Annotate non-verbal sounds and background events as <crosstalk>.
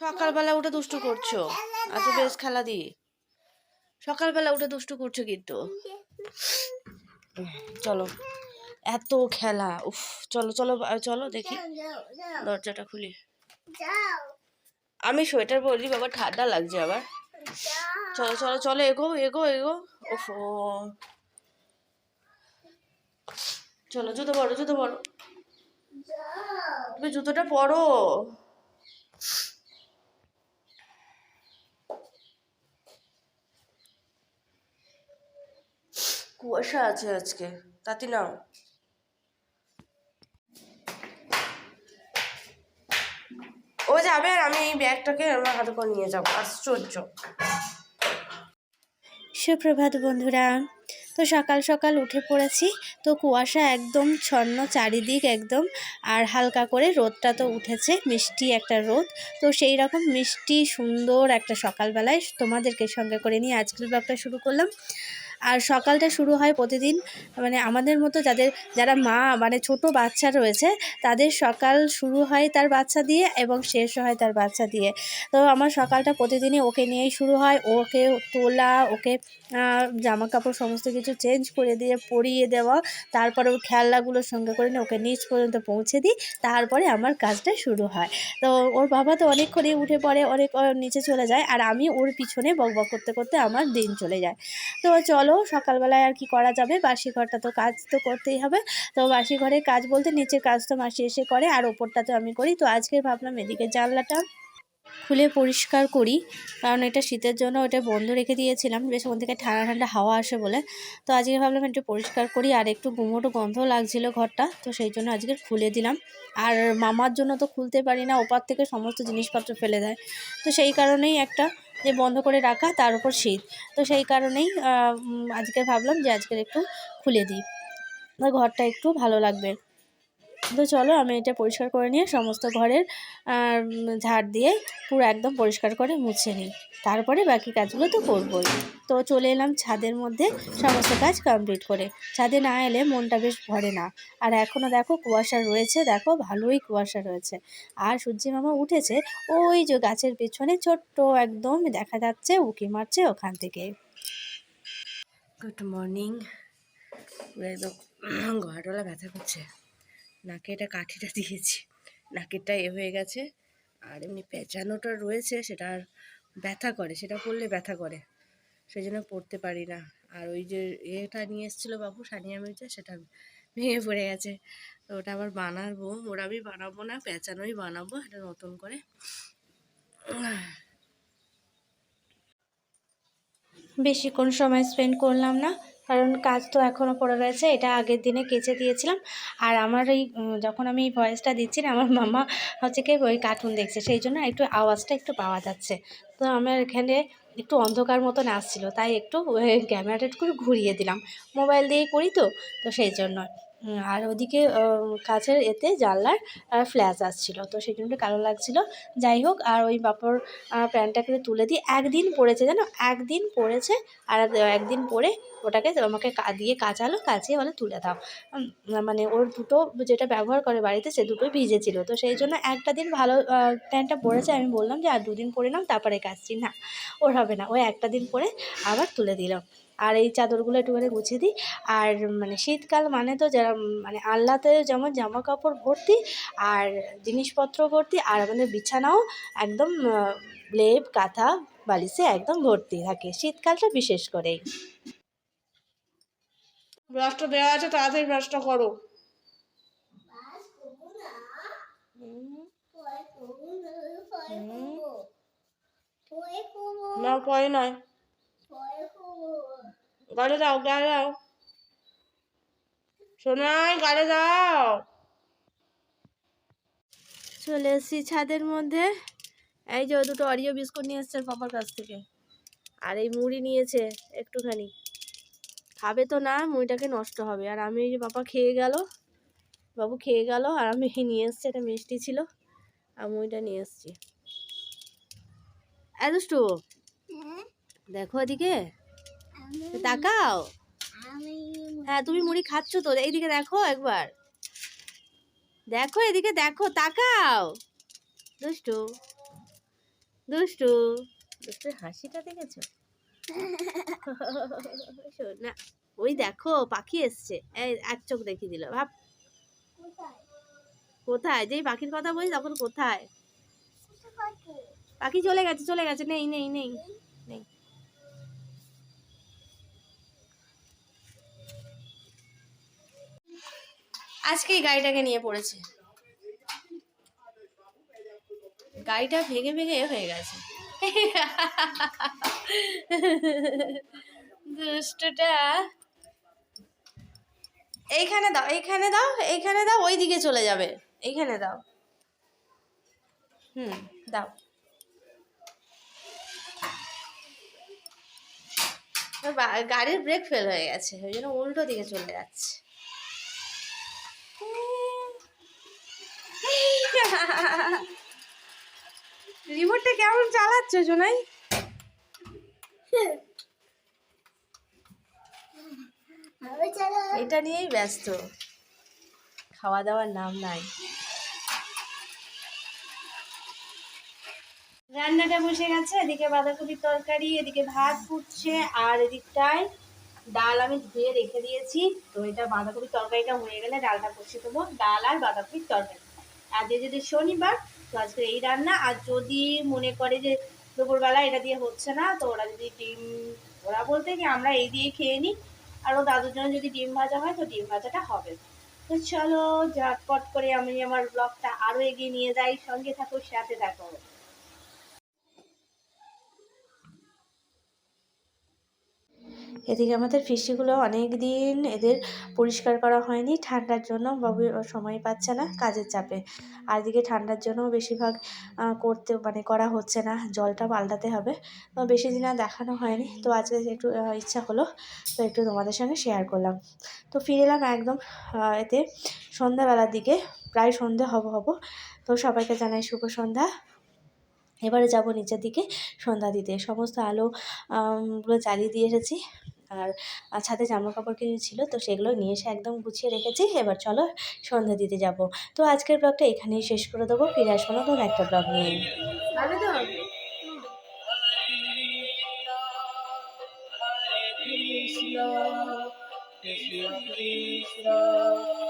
সকালবেলা উঠে দুষ্টু করছ? আচ্ছা বেশ, খেলা দি। সকালবেলা উঠে দুষ্টু করছ কিন্তু। চলো, এত খেলা, উফ, চলো চলো চলো, দেখি। দরজাটা খুলি। আমি সোয়েটার পরি, বাবা, ঠান্ডা লাগছে আবার। চলো চলো চলো, এগো এগো এগো। ওফ। চলো, জুতো পরো জুতো পরো। তুমি জুতোটা পরো। কুয়াশা আছে আজকে, তাতে নাও। ও যাবে আর আমি এই ব্যাগটাকে আমার হাতে করে নিয়ে যাব, আশ্চর্য। সুপ্রভাত বন্ধুরা, তো সকাল সকাল উঠে পড়েছি, তো কুয়াশা একদম ছন্ন চারিদিক একদম, আর হালকা করে রোদটা তো উঠেছে, মিষ্টি একটা রোদ। তো সেই রকম মিষ্টি সুন্দর একটা সকালবেলায় তোমাদেরকে সঙ্গে করে নিয়ে আজকের ব্লগটা শুরু করলাম। আর সকালটা শুরু হয় প্রতিদিন মানে আমাদের মতো যাদের, যারা মা মানে ছোট বাচ্চা রয়েছে, তাদের সকাল শুরু হয় তার বাচ্চা দিয়ে এবং শেষ হয় তার বাচ্চা দিয়ে। তো আমার সকালটা প্রতিদিনই ওকে নিয়েই শুরু হয়। ওকে তোলা, ওকে জামা কাপড় সমস্ত কিছু চেঞ্জ করে দিয়ে, পরিয়ে দেওয়া, তারপরে ওর খেলনাগুলোর সঙ্গে করে নিয়ে ওকে নিচ পর্যন্ত পৌঁছে দিই, তারপরে আমার কাজটা শুরু হয়। তো ওর বাবা তো অনেকক্ষণই উঠে পড়ে, অনেক নিচে চলে যায়, আর আমি ওর পিছনে বক বক করতে করতে আমার দিন চলে যায়। তো চলো সকালবেলায় আর কি করা যাবে? বাসি ঘরটা তো কাজ তো করতেই হবে। তো বাসি ঘরের কাজ বলতে নিচের কাজ তো মাসি এসে করে, আর ওপরটা তো আমি করি। তো আজকে ভাবলাম এদিকে জানলাটা খুলে পরিষ্কার করি। কারণ এটা শীতের জন্য ওটা বন্ধ রেখে দিয়েছিলাম। বেশ ওখান থেকে ঠান্ডা ঠান্ডা হাওয়া আসে বলে। তো আজকে ভাবলাম একটু পরিষ্কার করি আর একটু গুমোটো গন্ধ লাগছিল ঘরটা। তো সেই জন্য আজকে খুলে দিলাম। আর মামার জন্য তো খুলতে পারি না। ওপার থেকে সমস্ত জিনিসপত্র ফেলে দেয়। তো সেই কারণেই একটা যে বন্ধ করে রাখা, তার উপর শীত। তো সেই কারণেই আজকে ভাবলাম যে আজকের একটু খুলে দিই। ঘরটা একটু ভালো লাগবে। তো চলো আমি এটা পরিষ্কার করে নিয়ে সমস্ত ঘরের ঝাড় দিয়ে পুরো একদম পরিষ্কার করে মুছে নিই। তারপরে বাকি কাজগুলো তো করবোই। তো চলে এলাম ছাদের মধ্যে সমস্ত কাজ কমপ্লিট করে। ছাদে না এলে মনটা বেশ ভরে না। আর এখনও দেখো কুয়াশা রয়েছে, দেখো ভালোই কুয়াশা রয়েছে। আর সূর্যি মামা উঠেছে, ওই যে গাছের পেছনে ছোট্ট একদম দেখা যাচ্ছে উকি মারছে ওখান থেকে। গুড মর্নিং পুরো ব্যথা করছে। নাকে এটা কাঠিটা <laughs> দিয়েছি। নাকেরটা এ হয়ে গেছে। আর এমনি পেঁচানোটা রয়েছে, সেটা আর ব্যথা করে, সেটা পড়লে ব্যথা করে। সেই জন্য পড়তে পারি না। আর ওই যে এটা নিয়ে এসেছিল বাবু, সানিয়া মির্জা, সেটা ভেঙে পড়ে গেছে। তো ওটা আবার বানাবো। ওরা আমি বানাবো না, পেঁচানোই বানাবো, এটা নতুন করে। বেশিক্ষণ সময় স্পেন্ড করলাম না। কারণ কাজ তো এখনও পড়ে রয়েছে, এটা আগের দিনে কেচে দিয়েছিলাম। আর আমার এই যখন আমি ভয়েসটা দিচ্ছি না, আমার মামা হচ্ছে কি ওই কার্টুন দেখছে, সেই জন্য একটু আওয়াজটা একটু পাওয়া যাচ্ছে। তো আমার এখানে একটু অন্ধকার মতন আসছিল, তাই একটু ক্যামেরাটা একটু ঘুরিয়ে দিলাম। মোবাইল দিয়েই করি তো তো সেই জন্য। আর ওদিকে কাছের এতে জানলার ফ্ল্যাশ আসছিল, তো সেই জন্য কালো লাগছিল। যাই হোক, আর ওই বাপর প্যান্টটাকে তুলে দিয়ে একদিন পড়েছে, জানো? একদিন পড়েছে, আর একদিন পরে ওটাকে আমাকে দিয়ে কাচালো, কাচিয়ে বলে তুলে দাও। মানে ওর দুটো যেটা ব্যবহার করে বাড়িতে সে দুটোই ভিজেছিল। তো সেই জন্য একটা দিন ভালো প্যান্টটা পরেছে, আমি বললাম যে আর দুদিন পরে নাম তারপরে কাচছি। না, ওর হবে না। ওই একটা দিন পরে আবার তুলে দিল। আর এই চাদরগুলো একটুখানি গুছিয়ে দিই। আর মানে শীতকাল মানে তো যারা মানে আল্লাতে যেমন জামা কাপড় ভর্তি আর জিনিসপত্র ভর্তি আর আমাদের বিছানাও একদম লেপ, কাঁথা, বালিশে একদম ভর্তি থাকে। শীতকালটা বিশেষ করেই। ব্রাশটা দেওয়া আছে তাড়াতাড়ি ব্রাশটা করো। না পরে নয়। গাড়ি দাও গাড়ি দাও। শোনাই গাড়ি দাও। চলে এসেছি ছাদের মধ্যে। এই যে ও দুটো অরিও বিস্কুট নিয়ে এসছে পাপার কাছ থেকে। আর এই মুড়ি নিয়েছে একটুখানি। খাবে তো না, মুড়িটাকে নষ্ট হবে। আর আমি যে পাপা খেয়ে গেল, বাবু খেয়ে গেল, আর আমি নিয়ে এসছি এটা মিষ্টি ছিল, আর মুড়িটা নিয়ে এসছি। দুষ্টু, দেখো এদিকে। তাকাও। হ্যাঁ তুমি মুড়ি খাচ্ছ তো, এইদিকে দেখো একবার। দেখো এদিকে, দেখো, তাকাও। দুষ্টু দুষ্টু দুষ্টুর হাসিটা দেখেছ? <laughs> ওই দেখো, পাখি এসছে। এক চোখ দেখিয়ে দিল, ভাব। কোথায়? যেই পাখির কথা বলি তখন কোথায়? পাখি চলে গেছে চলে গেছে। নেই নেই নেই নেই। আজকে এই গাড়িটাকে নিয়ে পড়েছে। গাড়িটা ভেঙে ভেঙে হয়ে গেছে। দুষ্টটা। এইখানে দাও এইখানে দাও এইখানে দাও ওই দিকে চলে যাবে। এইখানে দাও। হুম দাও। গাড়ির ব্রেক ফেল হয়ে গেছে ওই জন্য উল্টো দিকে চলে যাচ্ছে। <laughs> <laughs> রিমোটটা কেমন চালাচ্ছ, জোনাই? এটা নিয়েই ব্যস্ত। খাওয়া দাওয়ার নাম নাই। রান্নাটা বসে গেছে, এদিকে বাঁধাকপির তরকারি, এদিকে ভাত ফুটছে, আর এদিকটায় ডাল আমি ধুয়ে রেখে দিয়েছি। তো এটা বাঁধাকপির তরকারিটা হয়ে গেলে ডালটা কষিয়ে দেবো, ডাল আর বাঁধাকপির তরকারি। আজকে যদি শনিবার তো আজকে এই রান্না। আর যদি মনে করে যে দুপুরবেলা এটা দিয়ে হচ্ছে না, তো ওরা যদি ডিম, ওরা বলতে কি আমরা এই দিয়ে খেয়ে নিই। আর ও দাদুর জন্য যদি ডিম ভাজা হয়, তো ডিম ভাজাটা হবে। তো চলো, ঝটপট করে আমি আমার ব্লগটা আরও এগিয়ে নিয়ে যাই। সঙ্গে থাকো, সাথে থাকো। এদিকে আমাদের ফিশগুলো অনেক দিন এদের পরিষ্কার করা হয়নি, ঠান্ডার জন্য বাবু সময় পাচ্ছে না কাজের চাপে। আর এদিকে ঠান্ডার জন্য বেশিরভাগ করতে মানে করা হচ্ছে না, জলটা পাল্টাতে হবে। তো বেশি দিন আর দেখানো হয়নি। তো আজকে একটু ইচ্ছা হলো, তো একটু তোমাদের সঙ্গে শেয়ার করলাম। তো ফিরে এলাম একদম এতে সন্ধ্যাবেলার দিকে, প্রায় সন্ধে হব হব। তো সবাইকে জানাই শুভ সন্ধ্যা। এবারে যাব নিচের দিকে সন্ধ্যা দিতে। সমস্ত আলো জ্বালিয়ে দিয়ে এসেছি। আর ছাদে জামা কাপড় কিছু ছিল তো সেগুলো নিয়ে এসে একদম গুছিয়ে রেখেছি। এবার চলো সন্ধ্যা দিতে যাব। তো আজকের ব্লগটা এখানেই শেষ করে দেবো। ফিরে আসব নতুন একটা ব্লগ নিয়ে। Después para